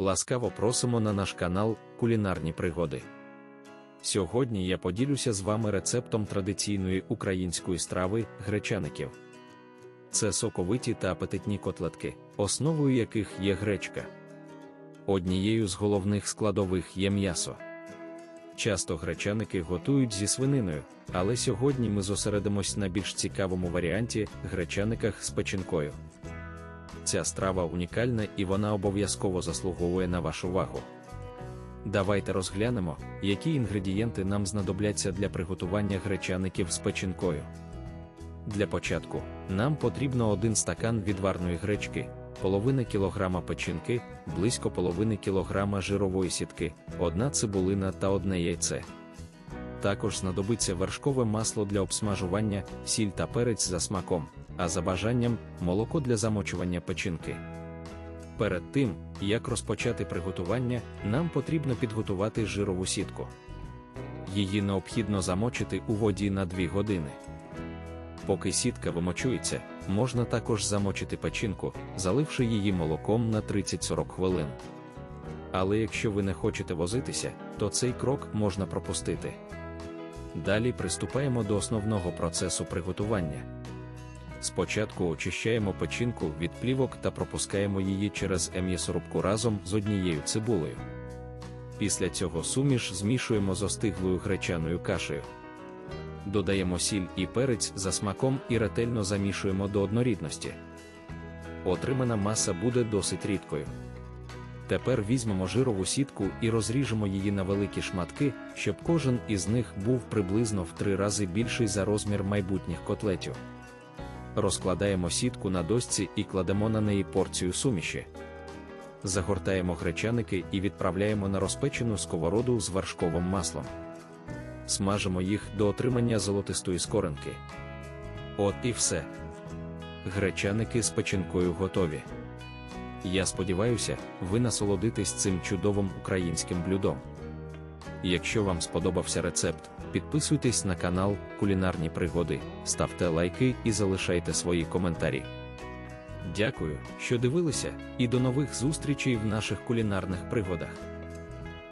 Ласкаво просимо на наш канал Кулінарні пригоди. Сьогодні я поділюся з вами рецептом традиційної української страви гречаників. Це соковиті та апетитні котлетки, основою яких є гречка. Однією з головних складових є м'ясо. Часто гречаники готують зі свининою, але сьогодні ми зосередимось на більш цікавому варіанті гречаниках з печінкою. Ця страва унікальна і вона обов'язково заслуговує на вашу увагу. Давайте розглянемо, які інгредієнти нам знадобляться для приготування гречаників з печінкою. Для початку нам потрібно один стакан відварної гречки, половина кілограма печінки, близько половини кілограма жирової сітки, одна цибулина та одне яйце. Також знадобиться вершкове масло для обсмажування, сіль та перець за смаком, а за бажанням молоко для замочування печінки. Перед тим, як розпочати приготування, нам потрібно підготувати жирову сітку. Її необхідно замочити у воді на 2 години. Поки сітка вимочується, можна також замочити печінку, заливши її молоком на 30-40 хвилин. Але якщо ви не хочете возитися, то цей крок можна пропустити. Далі приступаємо до основного процесу приготування. Спочатку очищаємо печінку від плівок та пропускаємо її через м'ясорубку разом з однією цибулею. Після цього суміш змішуємо з остиглою гречаною кашею. Додаємо сіль і перець за смаком і ретельно замішуємо до однорідності. Отримана маса буде досить рідкою. Тепер візьмемо жирову сітку і розріжемо її на великі шматки, щоб кожен із них був приблизно в три рази більший за розмір майбутніх котлетів. Розкладаємо сітку на досці і кладемо на неї порцію суміші. Загортаємо гречаники і відправляємо на розпечену сковороду з вершковим маслом. Смажимо їх до отримання золотистої скоринки. От і все. Гречаники з печінкою готові. Я сподіваюся, ви насолодитесь цим чудовим українським блюдом. Якщо вам сподобався рецепт, підписуйтесь на канал Кулінарні Пригоди, ставте лайки і залишайте свої коментарі. Дякую, що дивилися, і до нових зустрічей в наших кулінарних пригодах.